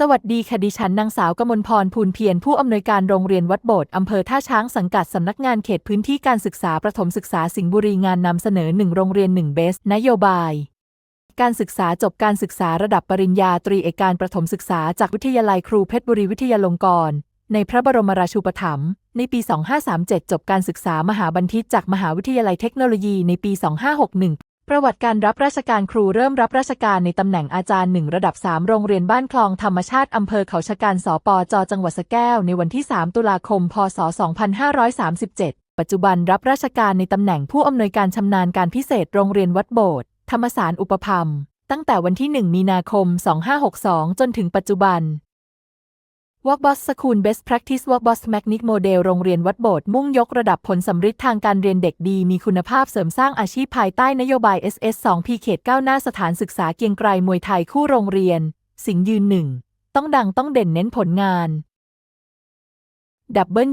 สวัสดีค่ะดิฉันนางสาวกมลพรภูลเพียรผู้อำนวยการโรงเรียนวัดโบสถ์อำเภอท่าช้างสังกัดสำนักงานเขตพื้นที่การศึกษาประถมศึกษาสิงห์บุรีงานนำเสนอ 1 โรงเรียน 1 เบส นโยบาย การศึกษาจบการศึกษาระดับปริญญาตรีเอกการประถมศึกษาจากวิทยาลัยครูเพชรบุรีวิทยาลงกรณ์ในพระบรมราชูปถัมภ์ในปี 2537 จบการศึกษามหาบัณฑิตจากมหาวิทยาลัยเทคโนโลยีในปี 2561 ประวัติการรับราชการครูเริ่มรับราชการในตำแหน่งอาจารย์หนึ่งระดับ 3 โรงเรียนบ้านคลองธรรมชาติอำเภอเขาชะกันสปจจังหวัดสแก้ว ในวันที่ 3 ตุลาคม พศ 2537 ปัจจุบันรับราชการในตำแหน่งผู้อำนวยการชำนาญการพิเศษโรงเรียนวัดโบสถ์ธรรมสารอุปพัมภ์ตั้งแต่วันที่ 1 มีนาคม 2562 จนถึงปัจจุบัน Walkboss School Best Practice Walkboss Magnic Model โรงเรียนวัดโบสถ์มุ่งยกระดับผลสำฤทธิ์ทางการเรียนเด็กดี มีคุณภาพเสริมสร้างอาชีพภายใต้นโยบาย SS2P เขตก้าวหน้าสถานศึกษาเกียงไกรมวยไทยคู่โรงเรียน สิงห์ยืนหนึ่ง ต้องดังต้องเด่นเน้นผลงาน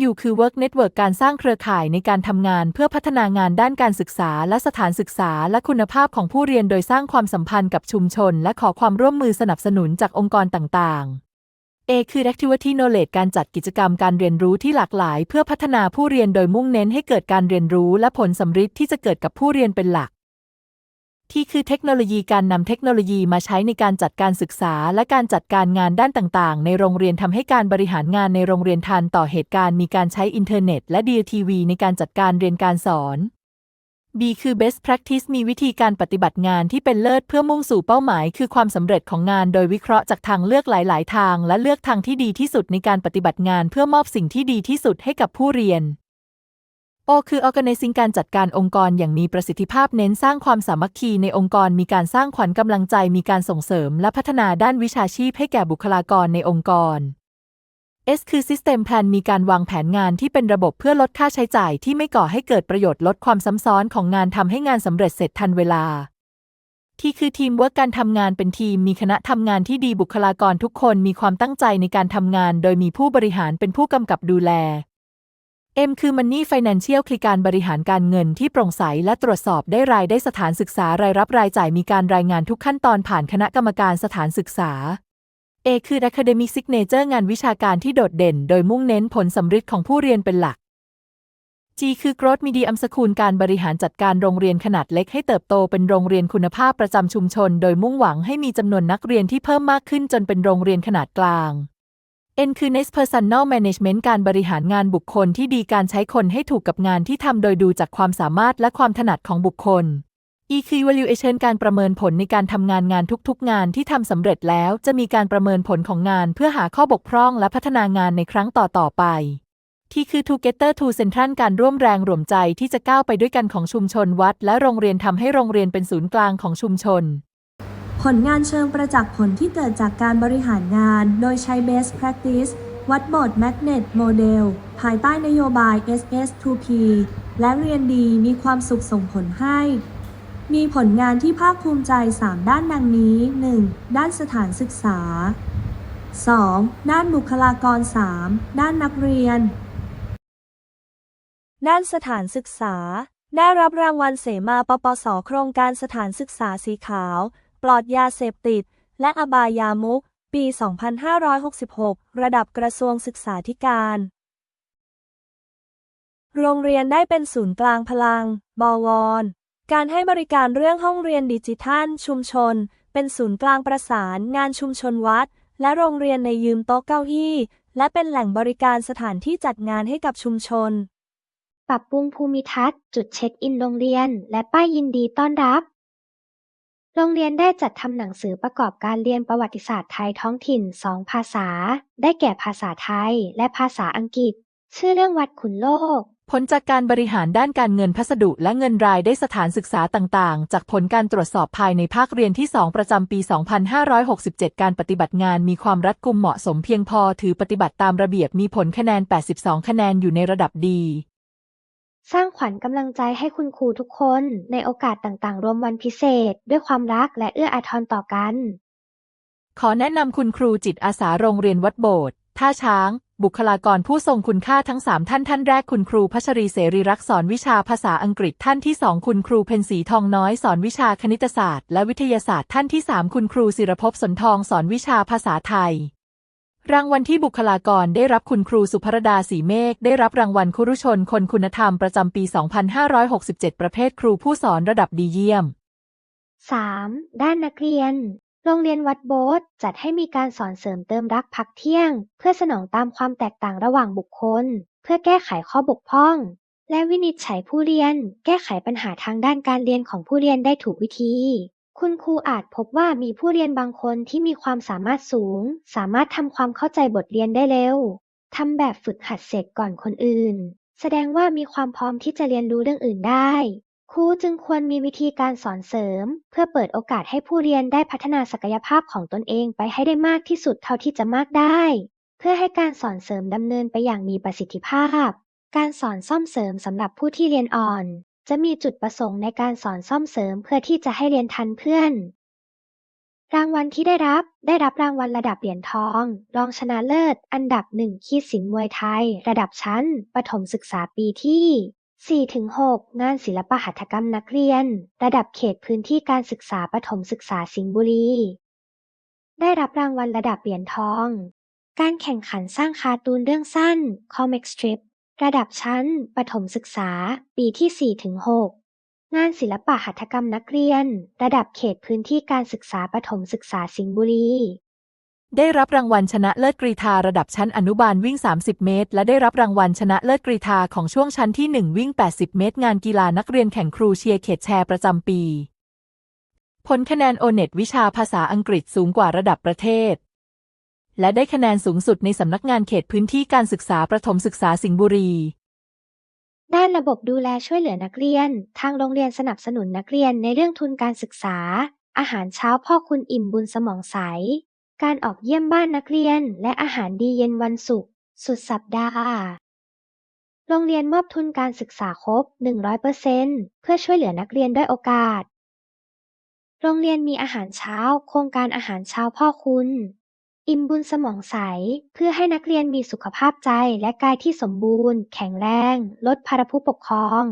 W คือ Work Network การสร้างเครือข่ายในการทำงานเพื่อพัฒนางานด้านการศึกษาและสถานศึกษาและคุณภาพของผู้เรียนโดยสร้างความสัมพันธ์กับชุมชน และขอความร่วมมือสนับสนุนจากองค์กรต่างๆ A คือ Activity Knowledge การจัดกิจกรรมการเรียนรู้ที่หลากหลาย เพื่อพัฒนาผู้เรียนโดยมุ่งเน้นให้เกิดการเรียนรู้และผลสำฤทธิ์ที่จะเกิดกับผู้เรียนเป็นหลัก ที่คือเทคโนโลยีการนำเทคโนโลยีมาใช้ในการจัดการศึกษา และการจัดการงานด้านต่างๆ ในโรงเรียนทำให้การบริหารงานในโรงเรียนทันต่อเหตุการณ์มีการใช้อินเทอร์เน็ต และ DTV ในการจัดการเรียนการสอน B คือ best practice มีวิธีการปฏิบัติงานที่เป็นเลิศเพื่อมุ่งสู่เป้าหมาย คือความสำเร็จของงานโดยวิเคราะห์จากทางเลือกหลาย ๆ ทาง และเลือกทางที่ดีที่สุดในการปฏิบัติงานเพื่อมอบสิ่งที่ดีที่สุดให้กับผู้เรียน O คือ organizing การจัดการองค์กรอย่างมีประสิทธิภาพเน้นสร้างความสามัคคีในองค์กรมีการสร้างขวัญกำลังใจมีการส่งเสริม และพัฒนาด้านวิชาชีพให้แก่บุคลากรในองค์กร S คือ System Plan มีการวางแผนงานที่เป็นระบบเพื่อลดค่าใช้จ่ายที่ไม่ก่อให้เกิดประโยชน์ลดความซ้ำซ้อนของงานทำให้งานสำเร็จเสร็จทันเวลา ที่คือทีมวิร์กการทำงานเป็นทีมมีคณะทำงานที่ดีบุคลากรทุกคนมีความตั้งใจในการทำงาน โดยมีผู้บริหารเป็นผู้กำกับดูแล M คือ Money Financial คือการบริหารการเงินที่โปร่งใสและตรวจสอบได้รายได้สถานศึกษารายรับรายจ่ายมีการรายงานทุกขั้นตอนผ่านคณะกรรมการสถานศึกษา A คือ Academic Signature งานวิชาการที่โดดเด่น โดยมุ่งเน้นผลสำฤทธิ์ของผู้เรียนเป็นหลัก G คือ Growth Medium School การบริหารจัดการโรงเรียนขนาดเล็กให้เติบโตเป็นโรงเรียนคุณภาพประจำชุมชน โดยมุ่งหวังให้มีจำนวนนักเรียนที่เพิ่มมากขึ้นจนเป็นโรงเรียนขนาดกลาง N คือ Next Personal Management การบริหารงานบุคคลที่ดีการใช้คนให้ถูกกับงานที่ทำโดยดูจากความสามารถและความถนัดของบุคคล E คือ Evaluation การประเมินผลในการทำงานงานทุกๆ งานที่ทำสำเร็จแล้ว จะมีการประเมินผลของงานเพื่อหาข้อบกพร่องและพัฒนางานในครั้งต่อๆไป ที่คือ Together to Central การร่วมแรงร่วมใจที่จะก้าวไปด้วยกันของชุมชนวัด และโรงเรียนทำให้โรงเรียนเป็นศูนย์กลางของชุมชน ผลงานเชิงประจักษ์ผลที่เกิดจากการบริหารงาน โดยใช้ Best Practice วัดบท Magnet Model ภายใต้นโยบาย SS2P และเรียนดีมีความสุขส่งผลให้ มีผลงานที่ภาคภูมิใจ 3 ด้านดังนี้ 1. ด้านสถานศึกษา 2. ด้านบุคลากร 3. ด้านนักเรียน ด้านสถานศึกษา ได้รับรางวัลเสมาปปส โครงการสถานศึกษาสีขาว ปลอดยาเสพติด และอบายามุก ปี 2566 ระดับกระทรวงศึกษาธิการ โรงเรียนได้เป็นศูนย์กลางพลัง บวร การให้บริการเรื่องห้องเรียนดิจิทัล ชุมชน เป็นศูนย์กลางประสาน งานชุมชนวัด และโรงเรียนในยืมโต๊ะเก้าอี้ และเป็นแหล่งบริการสถานที่จัดงานให้กับชุมชน ปรับปรุงภูมิทัศน์ จุดเช็คอินโรงเรียน และป้ายยินดีต้อนรับ โรงเรียนได้จัดทำหนังสือประกอบการเรียนประวัติศาสตร์ไทยท้องถิ่นสองภาษา ได้แก่ภาษาไทย และภาษาอังกฤษ ชื่อเรื่องวัดขุนโลก ผลจากการบริหารด้านการเงินพัสดุและเงินรายได้สถานศึกษาต่างๆ จากผลการตรวจสอบภายในภาคเรียนที่ 2 ประจำปี 2567 การปฏิบัติงานมีความรัดกุมเหมาะสมเพียงพอถือปฏิบัติตามระเบียบมีผลคะแนน 82 คะแนนอยู่ในระดับดี สร้างขวัญกำลังใจให้คุณครูทุกคนในโอกาสต่างๆ รวมวันพิเศษ ด้วยความรักและเอื้ออาทรต่อกัน ขอแนะนำคุณครูจิตอาสาโรงเรียนวัดโบสถ์ท่าช้าง บุคลากรผู้ทรงคุณค่าทั้ง 3 ท่านท่านแรกคุณครูพัชรีเสรีรักษ์สอนวิชาภาษาอังกฤษท่านที่ 2 คุณครูเพนสีทองน้อยสอนวิชาคณิตศาสตร์ และวิทยาศาสตร์ท่านที่ 3 คุณครูศิรภพสนทองสอนวิชาภาษาไทย รางวัลที่บุคลากรได้รับคุณครูสุภรดาสีเมฆได้รับรางวัลครุชนคนคุณธรรมประจำปี 2567 ประเภทครูผู้สอนระดับดีเยี่ยม 3. ด้านนักเรียน โรงเรียนวัดโบสถ์จัดให้มีการสอนเสริมเติมรักพักเที่ยง เพื่อสนองตามความแตกต่างระหว่างบุคคล เพื่อแก้ไขข้อบกพร่อง และวินิจฉัยผู้เรียน แก้ไขปัญหาทางด้านการเรียนของผู้เรียนได้ถูกวิธี คุณครูอาจพบว่ามีผู้เรียนบางคนที่มีความสามารถสูง สามารถทำความเข้าใจบทเรียนได้เร็วทำแบบฝึกหัดเสร็จก่อนคนอื่น แสดงว่ามีความพร้อมที่จะเรียนรู้เรื่องอื่นได้ ครูจึงควรมีวิธีการสอนเสริม เพื่อเปิดโอกาสให้ผู้เรียนได้พัฒนาศักยภาพของตนเองไปให้ได้มากที่สุดเท่าที่จะมากได้ เพื่อให้การสอนเสริมดำเนินไปอย่างมีประสิทธิภาพ การสอนซ่อมเสริมสำหรับผู้ที่เรียนอ่อน จะมีจุดประสงค์ในการสอนซ่อมเสริมเพื่อที่จะให้เรียนทันเพื่อน รางวัลที่ได้รับได้รับรางวัลระดับเหรียญทอง รองชนะเลิศ อันดับหนึ่งคีดศิลป์มวยไทย ระดับชั้น ประถมศึกษาปีที่ 4-6 งานศิลปหัตถกรรมนักเรียน ระดับเขตพื้นที่การศึกษาประถมศึกษาสิงห์บุรี ได้รับรางวัลระดับเหรียญทอง การแข่งขันสร้างคาร์ตูนเรื่องสั้น Comic Strip ระดับชั้น ประถมศึกษา ปีที่ 4-6 งานศิลปะหัตถกรรมนักเรียน ระดับเขตพื้นที่การศึกษาประถมศึกษาสิงห์บุรี ได้รับรางวัลชนะเลิศกรีธาระดับชั้นอนุบาลวิ่ง 30 เมตร และได้รับรางวัลชนะเลิศกรีธาของช่วงชั้นที่ 1 วิ่ง 80 เมตร งานกีฬานักเรียนแข่งครูเชียร์เขตแชร์ประจำปี ผลคะแนนโอเน็ตวิชาภาษาอังกฤษสูงกว่าระดับประเทศ และได้คะแนนสูงสุดในสำนักงานเขตพื้นที่การศึกษาประถมศึกษาสิงห์บุรี ด้านระบบดูแลช่วยเหลือนักเรียน ทางโรงเรียนสนับสนุนนักเรียนในเรื่องทุนการศึกษา อาหารเช้าพ่อคุณอิ่มบุญสมองใส การออกเยี่ยมบ้านนักเรียนและอาหารดีเย็นวันศุกร์สุดสัปดาห์ โรงเรียนมอบทุนการศึกษาครบ 100%เพื่อช่วยเหลือนักเรียนด้วยโอกาส โรงเรียนมีอาหารเช้า โครงการอาหารเช้าพ่อคุณ อิ่มบุญสมองใส เพื่อให้นักเรียนมีสุขภาพใจและกายที่สมบูรณ์ แข็งแรง ลดภาระผู้ปกครอง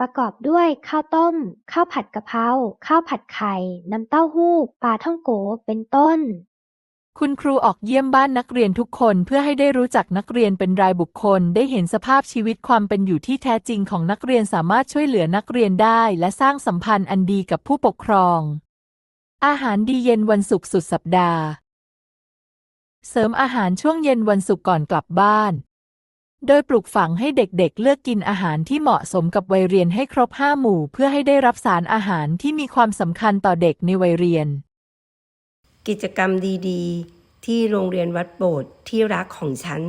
ประกอบด้วยข้าวต้ม ข้าวผัดกะเพรา ข้าวผัดไข่ น้ำเต้าหู้ ปลาท่องโก เป็นต้น คุณครูออกเยี่ยมบ้านนักเรียนทุกคนเพื่อให้ได้รู้จักนักเรียนเป็นรายบุคคล ได้เห็นสภาพชีวิตความเป็นอยู่ที่แท้จริงของนักเรียนสามารถช่วยเหลือนักเรียนได้ และสร้างสัมพันธ์อันดีกับผู้ปกครอง อาหารดีเย็นวันศุกร์สุดสัปดาห์ เสริมอาหารช่วงเย็นวันศุกร์ก่อนกลับบ้าน โดยปลูกฝังให้เด็กๆเลือกกินอาหารที่เหมาะสมกับวัยเรียนให้ครบห้าหมู่ เพื่อให้ได้รับสารอาหารที่มีความสำคัญต่อเด็กในวัยเรียน กิจกรรมดีๆ ที่โรงเรียนวัดโบสถ์ที่รักของฉัน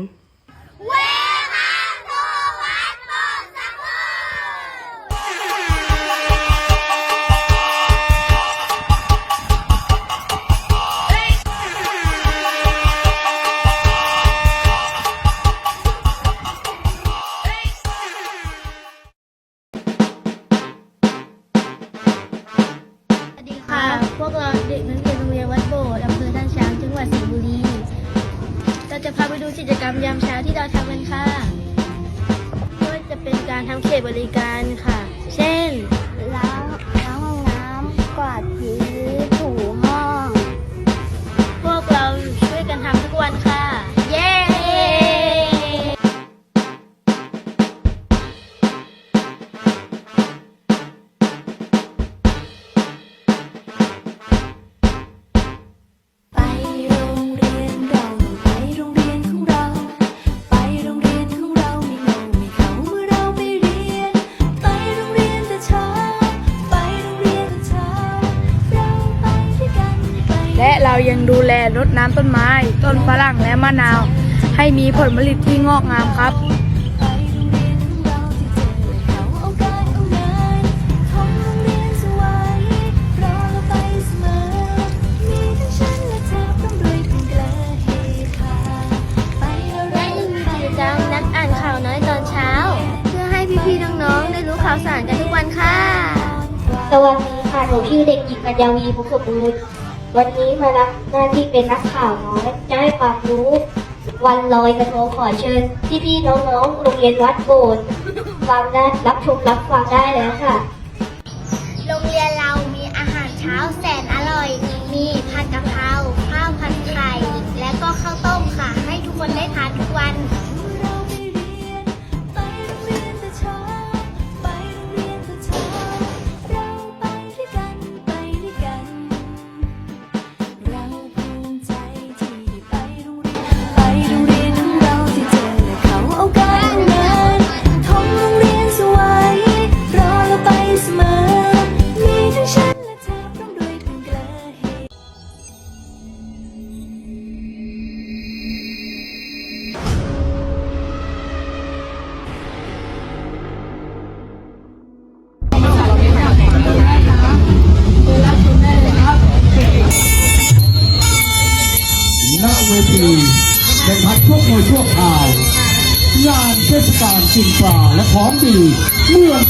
กิจกรรมยามเช้าที่เราทำกันค่ะก็จะเป็นการทำเขตบริการค่ะ เช่น ดูแลรดน้ำต้นไม้ ต้นฝรั่งและมะนาว ให้มีผลผลิตที่งอกงามครับไปโรงเรียนของเราที่เจอเขาเอาการเอางานของโรงเรียนสวยรอเราไปเสมอมีทั้งฉันและเธอพร้อมด้วยกันกระเฮฮาไปเราและยังมีกิจกรรมนัดอ่านข่าวน้อยตอนเช้าเพื่อให้พี่ๆน้องๆได้รู้ข่าวสารกันทุกวันค่ะ สวัสดีค่ะ หนูชื่อเด็กหญิงกัญญาวีภูสุบุญ วันนี้มารับหน้าที่เป็นนักข่าวน้อยจะให้ความรู้ วันลอยกระทงขอเชิญพี่ๆน้องๆโรงเรียนวัดโบสถ์ฟังได้รับชมรับฟังได้แล้วค่ะ โรงเรียนเรามีอาหารเช้าแสนอร่อย มีผัดกะเพราข้าวผัดไข่และก็ข้าวต้มค่ะ ให้ทุกคนได้ทานทุกวัน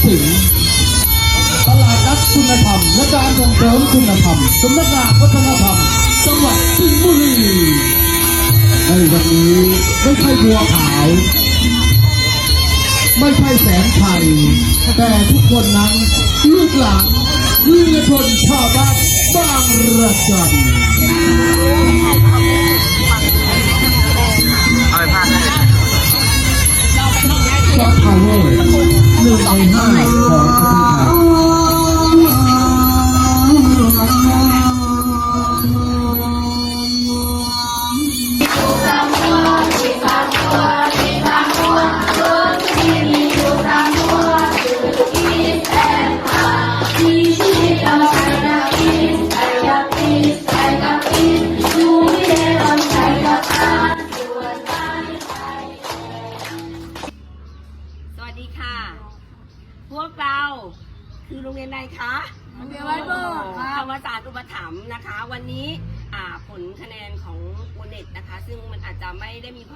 สิงห์ตลาดนัดคุณธรรมและการส่งเสริมคุณธรรมสำนักงานวัฒนธรรมจังหวัดสิงห์บุรีในวันนี้ไม่ใช่บัวขาว ไม่ใช่แสงไทยแต่ทุกคนนั้นลูกหลานวีรชนชาวบ้านบางระจันอฟต์พาวเวอร์หนึ่ง ในห้าของประเทศไทย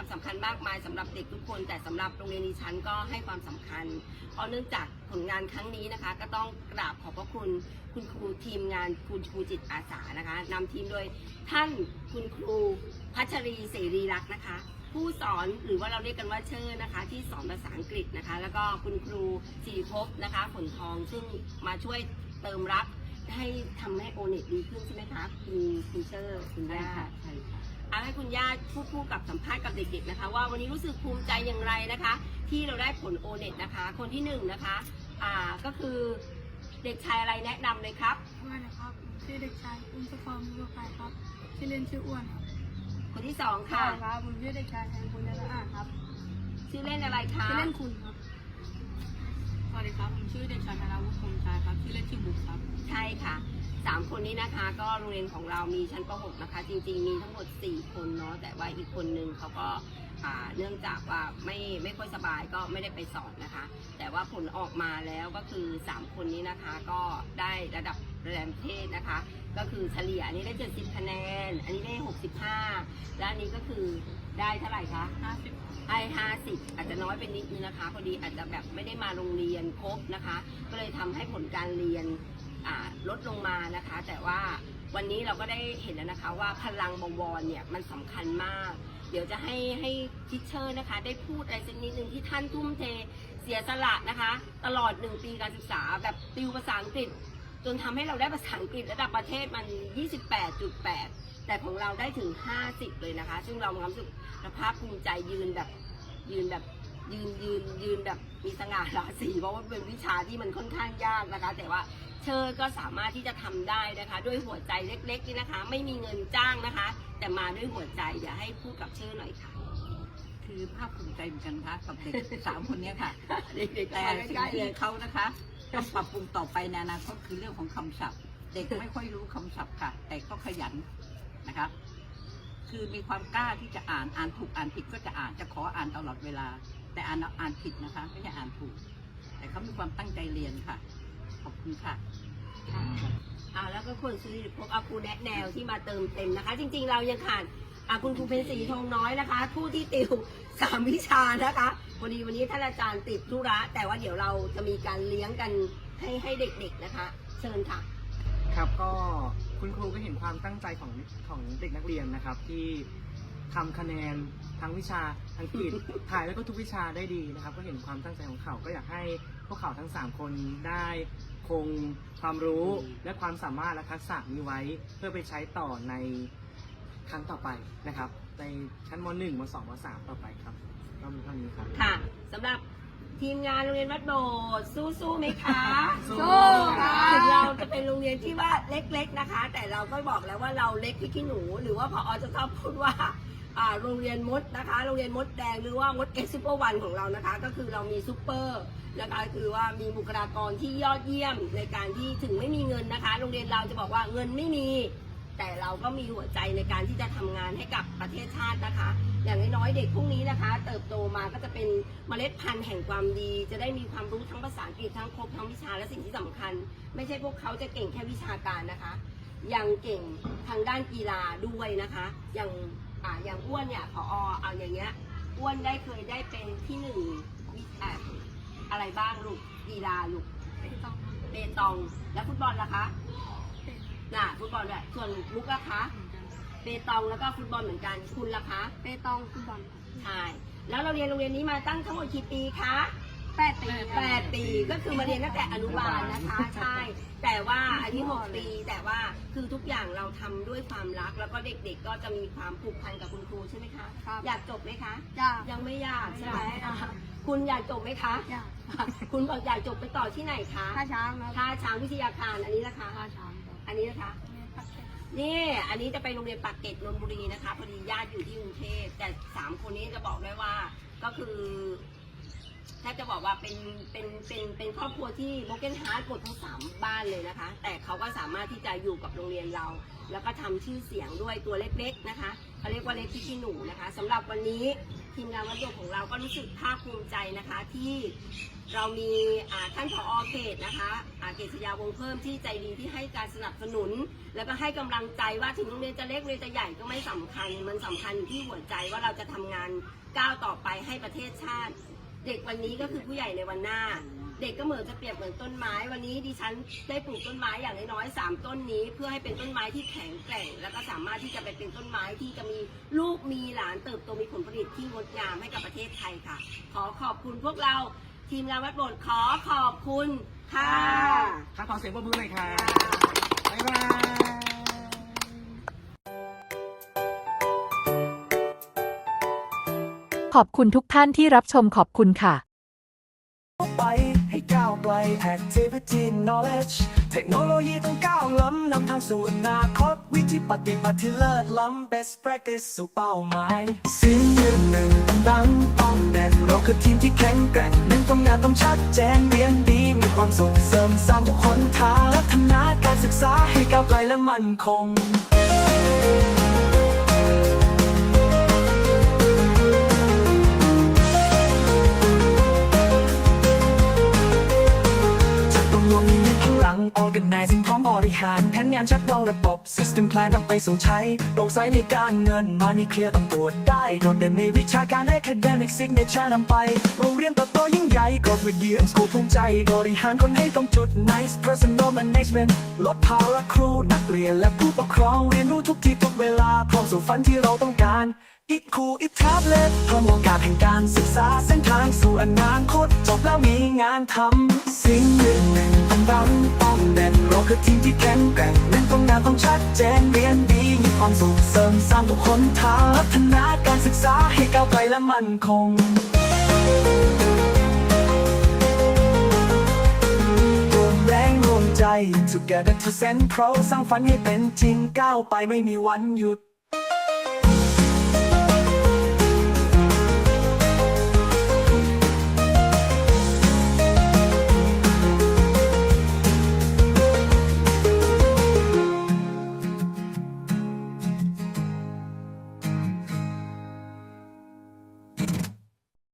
ความสำคัญมากมายสำหรับเด็กทุกคน แต่สำหรับโรงเรียนดิฉันก็ให้ความสำคัญ เพราะเนื่องจากผลงานครั้งนี้นะคะ ก็ต้องกราบขอบพระคุณคุณครูทีมงานคุณครูจิตอาสานะคะนำทีมโดยท่านคุณครูพัชรีเสรีรักษ์นะคะ ผู้สอนหรือว่าเราเรียกกันว่าเชอร์นะคะ ที่สอนภาษาอังกฤษนะคะ แล้วก็คุณครูสิริภพนะคะผลทองซึ่งมาช่วยเติมรับให้ทำให้โอเน็ตดีขึ้นใช่ไหมคะคุณคุณเชอร์คุณย่าใช่ค่ะ ให้คุณย่าพูดคู่กับสัมภาษณ์กับเด็กๆนะคะ ว่าวันนี้รู้สึกภูมิใจอย่างไรนะคะ ที่เราได้ผลโอเน็ตนะคะ คนที่หนึ่งนะคะอ่าก็คือเด็กชายอะไรแนะนำเลยครับสวัสดีครับชื่อเด็กชายอุ้มสฟองมิโยไคครับชื่อเล่นชื่ออ้วนครับคนที่สองค่ะ ครับผมชื่อเด็กชายแทนคุณยละอาครับชื่อเล่นอะไรคะชื่อเล่นคุณครับสวัสดีครับผมชื่อเด็กชายธนาวุฒิคงชายครับชื่อเล่นชื่อบุ๊คครับ ใช่ค่ะ สามคนนี้นะคะ ก็โรงเรียนของเรามีชั้นป .6 นะคะ จริงๆ มีทั้งหมด 4 คนเนาะแต่ว่าอีกคนนึงเขาก็อ่าเนื่องจากว่าไม่ไม่ค่อยสบายก็ไม่ได้ไปสอนนะคะ แต่ว่าผลออกมาแล้วก็คือ 3 คนนี้นะคะก็ได้ระดับระดับประเทศนะคะ ก็คือเฉลี่ยอันนี้ได้ 70 คะแนน อันนี้ได้ 65 และอันนี้ก็คือได้เท่าไหร่คะ 50ไอห้าสิบอาจจะน้อยไปนิดนึงนะคะ พอดีอาจจะแบบไม่ได้มาโรงเรียนครบนะคะ ก็เลยทำให้ผลการเรียนอ่า ลดลงมานะคะ แต่ว่าวันนี้เราก็ได้เห็นแล้วนะคะว่าพลังบวรเนี่ยมันสำคัญมาก เดี๋ยวจะให้ให้ทิชเชอร์นะคะ ได้พูดอะไรสักนิดหนึ่งที่ท่านทุ่มเทเสียสละนะคะ ตลอดหนึ่งปีการศึกษาแบบติวภาษาอังกฤษ จนทำให้เราได้ภาษาอังกฤษระดับประเทศมัน 28.8 แต่ของเราได้ถึง 50 เลยนะคะ ซึ่งเรามีความสึกเราภาคภูมิใจยืนแบบยืนแบบยืนยืนยืนแบบมีสง่าราศีเพราะว่าเป็นวิชาที่มันค่อนข้างยากนะคะ แต่ว่า เชอร์ก็สามารถที่จะทำได้นะคะ ด้วยหัวใจเล็กๆนี่นะคะ ไม่มีเงินจ้างนะคะ แต่มาด้วยหัวใจเดี๋ยวให้พูดกับเชอร์หน่อยค่ะ คือภาคภูมิใจเหมือนกันนะคะกับเด็กสามคนเนี้ยค่ะเด็กๆแต่แต่สิ่งใกล้ๆที่เลยเขานะคะต้องปรับปรุงต่อไปในอนาคตคือเรื่องของคำศัพท์ เด็กไม่ค่อยรู้คำศัพท์ค่ะ แต่ก็ขยันนะคะคือมีความกล้าที่จะอ่านอ่านถูกอ่านผิดก็จะอ่านจะขออ่านตลอดเวลา แต่อ่านอ่านผิดนะคะ ไม่ใช่อ่านถูก แต่เขามีความตั้งใจเรียนค่ะ ขอบคุณค่ะอ่าแล้วก็คุณสุริพกอาครูแนะแนวที่มาเติมเต็มนะคะ จริง ๆ เรายังขาดอ่าคุณครูเพนสีทองน้อยนะคะ ผู้ที่ติวสามวิชานะคะพอดีวันนี้ท่านอาจารย์ติดธุระ แต่ว่าเดี๋ยวเราจะมีการเลี้ยงกันให้ให้เด็ก ๆนะคะ เชิญค่ะ ครับก็คุณครูก็เห็นความตั้งใจของของเด็กนักเรียนนะครับ ที่ทำคะแนนทั้งวิชาอังกฤษถ่ายแล้วก็ทุกวิชาได้ดีนะครับ ก็เห็นความตั้งใจของเขาก็อยากให้พวกเขาทั้ง 3 คนได้ คงความรู้และความสามารถและทักษะนี้ไว้ เพื่อไปใช้ต่อในครั้งต่อไปนะครับ ในชั้นม .1 ม .2 ม .3 ต่อไปครับก็มีเท่านี้ครับ ค่ะสำหรับทีมงานโรงเรียนวัดโบสถ์สู้ๆไหมคะสู้ค่ะ ถึงเราจะเป็นโรงเรียนที่ว่าเล็กๆนะคะ แต่เราก็บอกแล้วว่าเราเล็กพริกขี้หนู หรือว่าพอจะชอบพูดว่าอ่า โรงเรียนมดนะคะ โรงเรียนมดแดงหรือว่ามดเอ็กซ์ซูเปอร์วันของเรานะคะ ก็คือเรามีซูเปอร์นะคะคือว่ามีบุคลากรที่ยอดเยี่ยมในการที่ถึงไม่มีเงินนะคะ โรงเรียนเราจะบอกว่าเงินไม่มี แต่เราก็มีหัวใจในการที่จะทำงานให้กับประเทศชาตินะคะ อย่างน้อยๆเด็กพวกนี้นะคะ เติบโตมาก็จะเป็นเมล็ดพันธุ์แห่งความดี จะได้มีความรู้ทั้งภาษาอังกฤษทั้งครบทั้งวิชาและสิ่งที่สำคัญ ไม่ใช่พวกเขาจะเก่งแค่วิชาการนะคะ ยังเก่งทางด้านกีฬาด้วยนะคะ อย่าง อ่าอย่างอ้วนเนี่ยพอเอาอย่างเงี้ยอ้วนได้เคยได้เป็นที่หนึ่งวิอ่าอะไรบ้างลูกกีฬาลูกเปตองเปตองแล้วฟุตบอลล่ะคะน่ะฟุตบอลด้วยส่วนมุกล่ะคะเปตองแล้วก็ฟุตบอลเหมือนกันคุณล่ะคะเปตองฟุตบอลใช่แล้วเราเรียนโรงเรียนนี้มาตั้งทั้งหมดกี่ปีคะ แปดปีแปดปีก็คือมาเรียนตั้งแต่อนุบาลนะคะ ใช่ แต่ว่าอันนี้หกปีแต่ว่าคือทุกอย่างเราทำด้วยความรัก แล้วก็เด็กๆ ก็จะมีความผูกพันกับคุณครูใช่ไหมคะอยากจบไหมคะอยากยังไม่อยากใช่ไหมอะคุณอยากจบไหมคะอยากคุณบอกอยากจบไปต่อที่ไหนคะท่าช้างครับท่าช้างวิทยาคารอันนี้นะคะ ท่าช้างครับอันนี้นะคะ นี่อันนี้จะไปโรงเรียนปากเกร็ดนนทบุรีนะคะพอดีญาติอยู่ที่กรุงเทพแต่สามคนนี้จะบอกได้ว่าก็คือ แทบจะบอกว่าเป็นเป็นเป็นเป็นครอบครัวที่โบเกนฮาร์ดหมดทั้งสามบ้านเลยนะคะ แต่เขาก็สามารถที่จะอยู่กับโรงเรียนเรา แล้วก็ทำชื่อเสียงด้วยตัวเล็กๆนะคะเขาเรียกว่าเล็กที่ขี้หนูนะคะสำหรับวันนี้ทีมงานวัดโยกของเราก็รู้สึกภาคภูมิใจนะคะที่เรามีท่านผอเขตนะคะอาเกษยาวงเพิ่มที่ใจดีที่ให้การสนับสนุน แล้วก็ให้กำลังใจว่าถึงโรงเรียนจะเล็กโรงเรียนจะใหญ่ก็ไม่สำคัญ มันสำคัญอยู่ที่หัวใจว่าเราจะทำงานก้าวต่อไปให้ประเทศชาติ เด็กวันนี้ก็คือผู้ใหญ่ในวันหน้า เด็กก็เหมือนจะเปรียบเหมือนต้นไม้ วันนี้ดิฉันได้ปลูกต้นไม้อย่างน้อยๆสามต้นนี้ เพื่อให้เป็นต้นไม้ที่แข็งแกร่ง แล้วก็สามารถที่จะไปเป็นต้นไม้ที่จะมีลูกมีหลานเติบโตมีผลผลิตที่งดงามให้กับประเทศไทยค่ะ ขอขอบคุณพวกเราทีมงานวัดโบสถ์ขอขอบคุณค่ะ ครับขอเสียงปรบมือหน่อยครับบ๊ายบาย ขอบคุณทุกท่านที่รับชมขอบคุณค่ะ ไปให้ก้าวไกล Activity Knowledge เทคโนโลยีต้องก้าวล้ำนำทางสู่อนาคตวิธีปฏิบัติที่เลิศล้ำ Best Practice สู่เป้าหมายสิ่งยืนหนึ่งดังต้องแน่นเราคือทีมที่แข็งแกร่งเน้นตรงงานต้องชัดแจ้งเรียนดี มีความส่งเสริมสร้างทุกคนทางพัฒนาการศึกษาให้ก้าวไกลและมั่นคง รวมมีพลัง organizing พร้อมบริหารแผนงานชัดวาระบบ system plan นำไปสู่ใช้โปร่งใสในการเงินมานี่เคลียร์ต้องตรวจได้โดดเด่นในวิชาการ academic signature นำไป โรงเรียนเติบโตยิ่งใหญ่กรดวิทยาสกูภูมิใจ บริหารคนให้ตรงจุด nice personal management ลดภาระครูนักเรียนและผู้ปกครองเรียนรู้ทุกที่ทุกเวลาพร้อมสู่ฝันที่เราต้องการ อีกคูอีกแท็บเล็ตพร้อมโอกาสแห่งการศึกษาเส้นทางสู่อนาคตจบแล้วมีงานทำสิ่งหนึ่งหนึ่งต้องดังต้องเด่นเราคือทีมที่แข็งแกร่งเน้นตรงงานต้องชัดเจนเรียนดีมีความสุขเสริมสร้างทุกคนทางพัฒนาการศึกษาให้ก้าวไกลและมั่นคงรวมแรงรวมใจ Together to send pro สร้างฝันให้เป็นจริงก้าวไปไม่มีวันหยุด